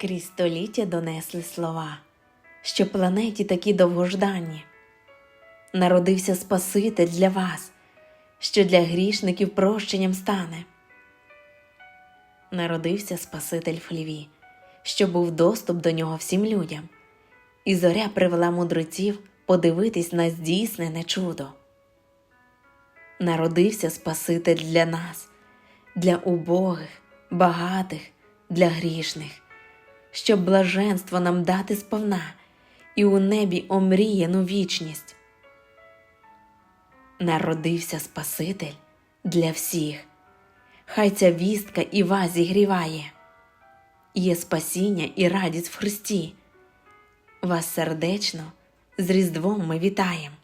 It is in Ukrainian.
Крізь століття донесли слова, що планеті такі довгожданні. Народився Спаситель для вас, що для грішників прощенням стане. Народився Спаситель в хліві, що був доступ до нього всім людям, і зоря привела мудреців подивитись на здійснене чудо. Народився Спаситель для нас, для убогих, багатих, для грішних, щоб блаженство нам дати сповна і у небі омріяну вічність. Народився Спаситель для всіх. Хай ця вістка і вас зігріває. Є спасіння і радість в Христі. Вас сердечно з Різдвом ми вітаємо.